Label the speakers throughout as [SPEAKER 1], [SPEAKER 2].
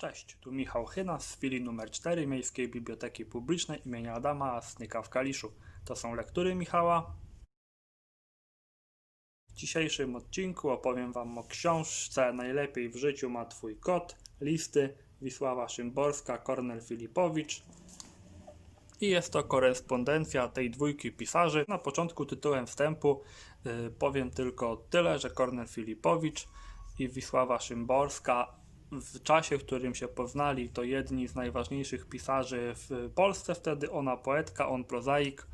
[SPEAKER 1] Cześć, tu Michał Chyna z filii numer 4 Miejskiej Biblioteki Publicznej imienia Adama Snyka w Kaliszu. To są lektury Michała. W dzisiejszym odcinku opowiem Wam o książce Najlepiej w życiu ma Twój kot, listy Wisława Szymborska, Kornel Filipowicz. I jest to korespondencja tej dwójki pisarzy. Na początku tytułem wstępu y, powiem tylko tyle, że Kornel Filipowicz i Wisława Szymborska w czasie, w którym się poznali, to jedni z najważniejszych pisarzy w Polsce. Wtedy ona poetka, on prozaik.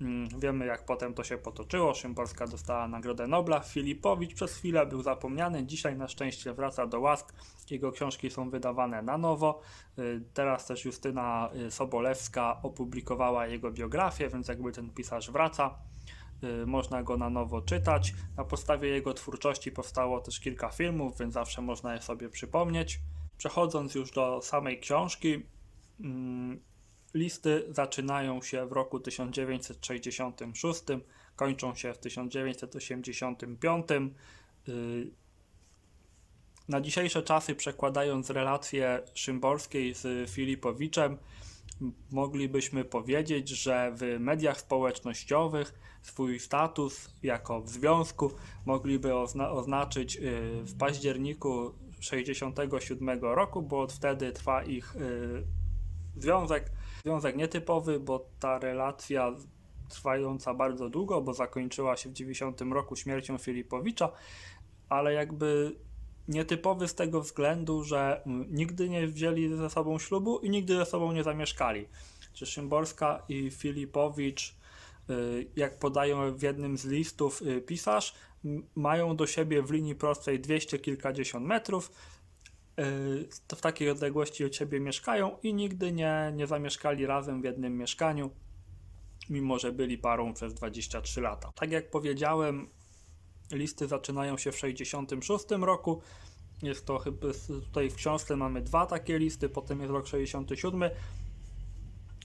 [SPEAKER 1] Mm, Wiemy, jak potem to się potoczyło. Szymborska dostała Nagrodę Nobla. Filipowicz przez chwilę był zapomniany. Dzisiaj na szczęście wraca do łask. Jego książki są wydawane na nowo. Y, Teraz też Justyna y, Sobolewska opublikowała jego biografię, więc jakby ten pisarz wraca. Y, Można go na nowo czytać. Na podstawie jego twórczości powstało też kilka filmów, więc zawsze można je sobie przypomnieć. Przechodząc już do samej książki, mm, listy zaczynają się w roku 1966, kończą się w 1985. Y, Na dzisiejsze czasy, przekładając relacje Szymborskiej z Filipowiczem, moglibyśmy powiedzieć, że w mediach społecznościowych swój status jako w związku mogliby ozna- oznaczyć y, w październiku 67 roku, bo od wtedy trwa ich y, związek. Związek nietypowy, bo ta relacja trwająca bardzo długo, bo zakończyła się w 90 roku śmiercią Filipowicza, ale jakby nietypowy z tego względu, że nigdy nie wzięli ze sobą ślubu i nigdy ze sobą nie zamieszkali. Czy Szymborska i Filipowicz, y, jak podają w jednym z listów y, pisarz, mają do siebie w linii prostej 200 kilkadziesiąt metrów, y, to w takiej odległości od siebie mieszkają i nigdy nie, nie zamieszkali razem w jednym mieszkaniu, mimo że byli parą przez 23 lata. Tak jak powiedziałem, listy zaczynają się w 66 roku. Jest to chyba tutaj w książce mamy dwa takie listy, potem jest rok 67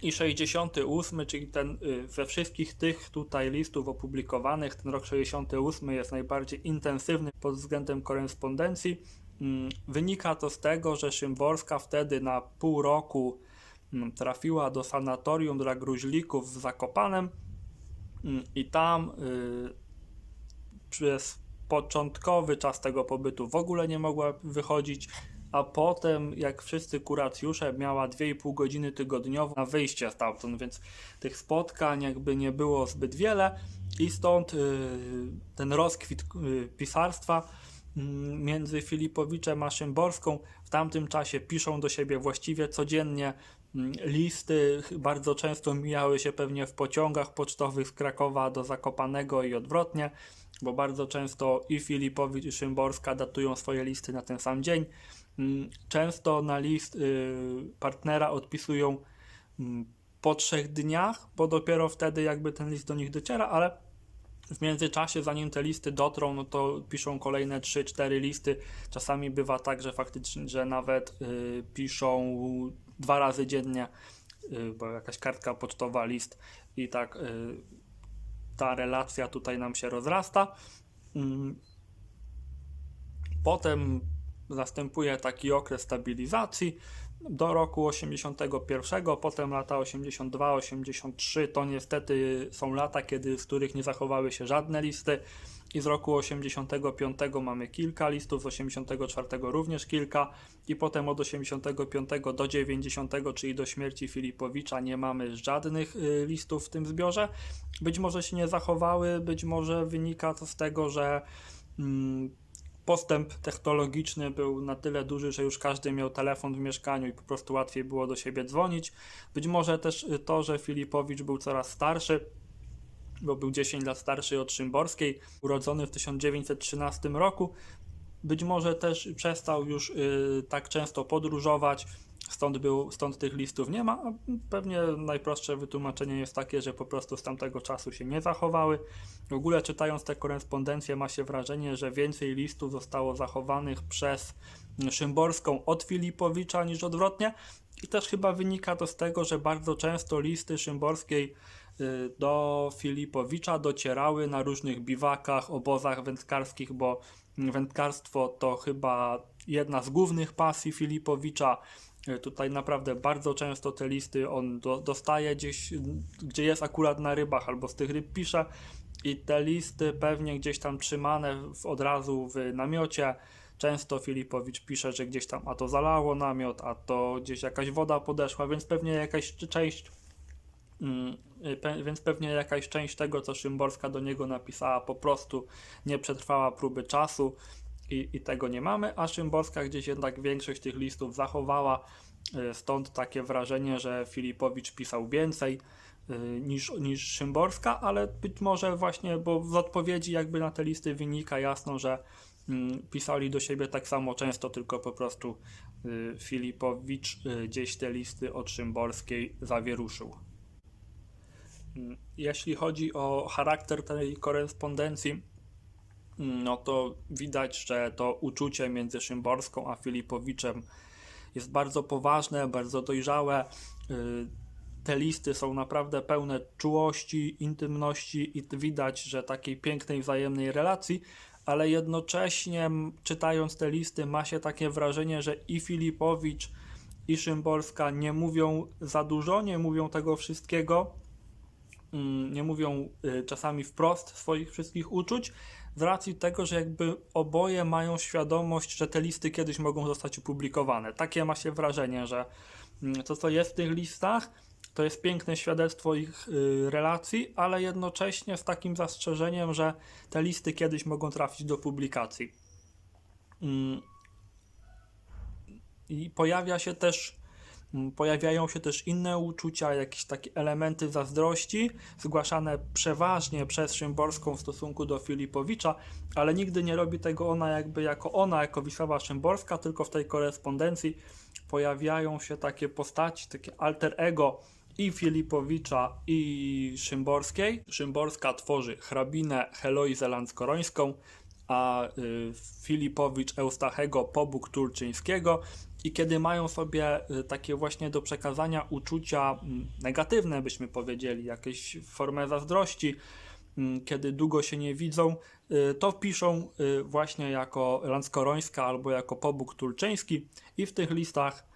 [SPEAKER 1] i 68, czyli ten y, ze wszystkich tych tutaj listów opublikowanych, ten rok 68 jest najbardziej intensywny pod względem korespondencji. Mm, Wynika to z tego, że Szymborska wtedy na pół roku mm, trafiła do sanatorium dla gruźlików w Zakopanem mm, i tam y, przez początkowy czas tego pobytu w ogóle nie mogła wychodzić, a potem, jak wszyscy kuracjusze, miała 2,5 godziny tygodniowo na wyjście stamtąd, więc tych spotkań jakby nie było zbyt wiele. I stąd y, ten rozkwit y, pisarstwa mm, między Filipowiczem a Szymborską. W tamtym czasie piszą do siebie właściwie codziennie mm, listy, bardzo często mijały się pewnie w pociągach pocztowych z Krakowa do Zakopanego i odwrotnie, bo bardzo często i Filipowicz i Szymborska datują swoje listy na ten sam dzień. Mm, Często na list y, partnera odpisują mm, po trzech dniach, bo dopiero wtedy jakby ten list do nich dociera, ale w międzyczasie, zanim te listy dotrą, no to piszą kolejne 3-4 listy. Czasami bywa tak, że faktycznie, że nawet y, piszą dwa razy dziennie, y, bo jakaś kartka pocztowa, list i tak ta relacja tutaj nam się rozrasta. Mm. Potem następuje taki okres stabilizacji do roku 81, potem lata 82-83 to niestety są lata, kiedy, z których nie zachowały się żadne listy i z roku 85 mamy kilka listów, z 84 również kilka i potem od 85 do 90, czyli do śmierci Filipowicza nie mamy żadnych y, listów w tym zbiorze. Być może się nie zachowały, być może wynika to z tego, że mm, postęp technologiczny był na tyle duży, że już każdy miał telefon w mieszkaniu i po prostu łatwiej było do siebie dzwonić. Być może też y, to, że Filipowicz był coraz starszy, bo był 10 lat starszy od Szymborskiej, urodzony w 1913 roku. Być może też przestał już y, tak często podróżować, stąd, był, stąd tych listów nie ma. Pewnie najprostsze wytłumaczenie jest takie, że po prostu z tamtego czasu się nie zachowały. W ogóle czytając te korespondencje ma się wrażenie, że więcej listów zostało zachowanych przez Szymborską od Filipowicza niż odwrotnie. I też chyba wynika to z tego, że bardzo często listy Szymborskiej do Filipowicza docierały na różnych biwakach, obozach wędkarskich, bo wędkarstwo to chyba jedna z głównych pasji Filipowicza. Y, Tutaj naprawdę bardzo często te listy on do, dostaje gdzieś, y, gdzie jest akurat na rybach, albo z tych ryb pisze. I te listy pewnie gdzieś tam trzymane w, od razu w namiocie. Często Filipowicz pisze, że gdzieś tam a to zalało namiot, a to gdzieś jakaś woda podeszła, więc pewnie jakaś część y, pe- więc pewnie jakaś część tego, co Szymborska do niego napisała, po prostu nie przetrwała próby czasu i, i tego nie mamy, a Szymborska gdzieś jednak większość tych listów zachowała, y, stąd takie wrażenie, że Filipowicz pisał więcej y, niż, niż Szymborska, ale być może właśnie, bo z odpowiedzi jakby na te listy wynika jasno, że mm, pisali do siebie tak samo często, tylko po prostu y, Filipowicz y, gdzieś te listy od Szymborskiej zawieruszył. Jeśli chodzi o charakter tej korespondencji, mm, no to widać, że to uczucie między Szymborską a Filipowiczem jest bardzo poważne, bardzo dojrzałe. Y, Te listy są naprawdę pełne czułości, intymności i widać, że takiej pięknej wzajemnej relacji, ale jednocześnie czytając te listy ma się takie wrażenie, że i Filipowicz i Szymborska nie mówią za dużo, nie mówią tego wszystkiego, nie mówią y, czasami wprost swoich wszystkich uczuć, z racji tego, że jakby oboje mają świadomość, że te listy kiedyś mogą zostać opublikowane. Takie ma się wrażenie, że mm, to, co jest w tych listach, to jest piękne świadectwo ich y, relacji, ale jednocześnie z takim zastrzeżeniem, że te listy kiedyś mogą trafić do publikacji. Mm. I pojawia się też Mm, Pojawiają się też inne uczucia, jakieś takie elementy zazdrości, zgłaszane przeważnie przez Szymborską w stosunku do Filipowicza, ale nigdy nie robi tego ona jakby jako ona, jako Wisława Szymborska, tylko w tej korespondencji pojawiają się takie postaci, takie alter ego i Filipowicza i Szymborskiej. Szymborska tworzy hrabinę Heloizę Landskorońską, a y, Filipowicz Eustachego Pobóg Turczyńskiego i kiedy mają sobie y, takie właśnie do przekazania uczucia mm, negatywne, byśmy powiedzieli, jakieś formę zazdrości, mm, kiedy długo się nie widzą, y, to piszą y, właśnie jako Landskorońska albo jako Pobóg Turczyński i w tych listach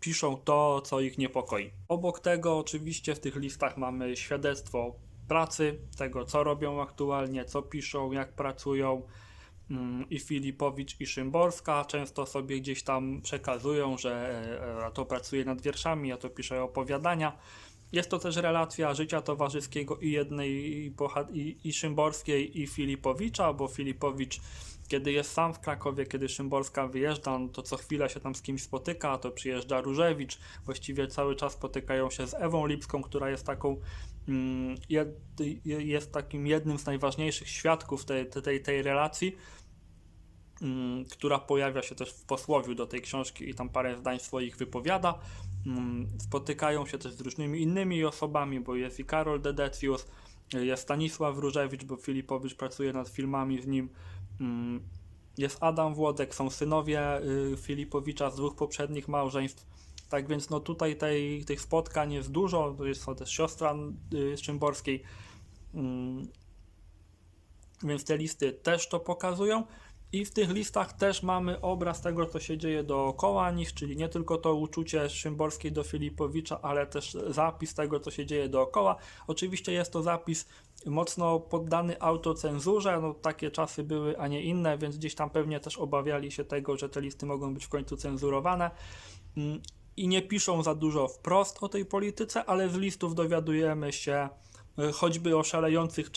[SPEAKER 1] piszą to, co ich niepokoi. Obok tego oczywiście w tych listach mamy świadectwo pracy, tego co robią aktualnie, co piszą, jak pracują, i Filipowicz i Szymborska często sobie gdzieś tam przekazują, że e, a to pracuje nad wierszami, a to pisze opowiadania. Jest to też relacja życia towarzyskiego i jednej i, i, i Szymborskiej i Filipowicza, bo Filipowicz kiedy jest sam w Krakowie, kiedy Szymborska wyjeżdża, no to co chwilę się tam z kimś spotyka, to przyjeżdża Różewicz, właściwie cały czas spotykają się z Ewą Lipską, która jest taką mm, jest takim jednym z najważniejszych świadków tej, tej, tej relacji, mm, która pojawia się też w posłowiu do tej książki i tam parę zdań swoich wypowiada. Mm, Spotykają się też z różnymi innymi osobami, bo jest i Karol Dedecius, jest Stanisław Różewicz, bo Filipowicz pracuje nad filmami z nim. Mm, Jest Adam Włodek, są synowie y, Filipowicza z dwóch poprzednich małżeństw. Tak więc no tutaj tej, tych spotkań jest dużo, to jest też siostra y, Szymborskiej. Mm, Więc te listy też to pokazują. I w tych listach też mamy obraz tego, co się dzieje dookoła nich, czyli nie tylko to uczucie Szymborskiej do Filipowicza, ale też zapis tego, co się dzieje dookoła. Oczywiście jest to zapis mocno poddany autocenzurze, no takie czasy były, a nie inne, więc gdzieś tam pewnie też obawiali się tego, że te listy mogą być w końcu cenzurowane. I nie piszą za dużo wprost o tej polityce, ale z listów dowiadujemy się y, choćby o szalejących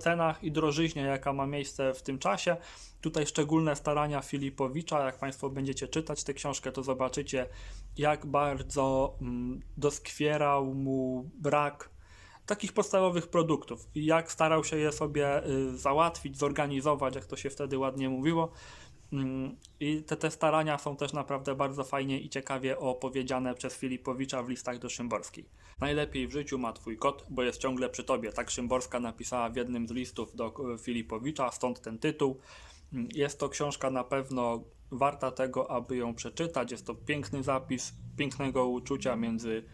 [SPEAKER 1] cenach i drożyźnie, jaka ma miejsce w tym czasie. Tutaj szczególne starania Filipowicza, jak Państwo będziecie czytać tę książkę, to zobaczycie, jak bardzo mm, doskwierał mu brak takich podstawowych produktów jak starał się je sobie y, załatwić, zorganizować, jak to się wtedy ładnie mówiło. Mm, I te, te starania są też naprawdę bardzo fajnie i ciekawie opowiedziane przez Filipowicza w listach do Szymborskiej. Najlepiej w życiu ma twój kot, bo jest ciągle przy tobie. Tak Szymborska napisała w jednym z listów do e, Filipowicza, stąd ten tytuł. Mm, Jest to książka na pewno warta tego, aby ją przeczytać. Jest to piękny zapis pięknego uczucia między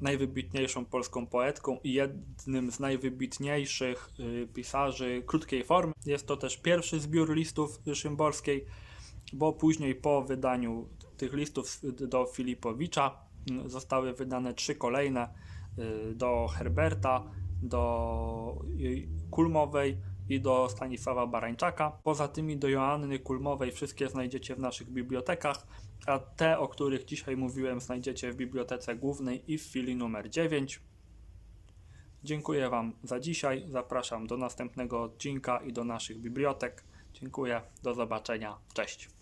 [SPEAKER 1] najwybitniejszą polską poetką i jednym z najwybitniejszych y, pisarzy krótkiej formy. Jest to też pierwszy zbiór listów Szymborskiej, bo później po wydaniu tych listów do Filipowicza mm, zostały wydane trzy kolejne y, do Herberta, do y, Kulmowej i do Stanisława Barańczaka. Poza tymi do Joanny Kulmowej wszystkie znajdziecie w naszych bibliotekach, a te, o których dzisiaj mówiłem, znajdziecie w bibliotece głównej i w filii numer 9. Dziękuję Wam za dzisiaj. Zapraszam do następnego odcinka i do naszych bibliotek. Dziękuję. Do zobaczenia. Cześć.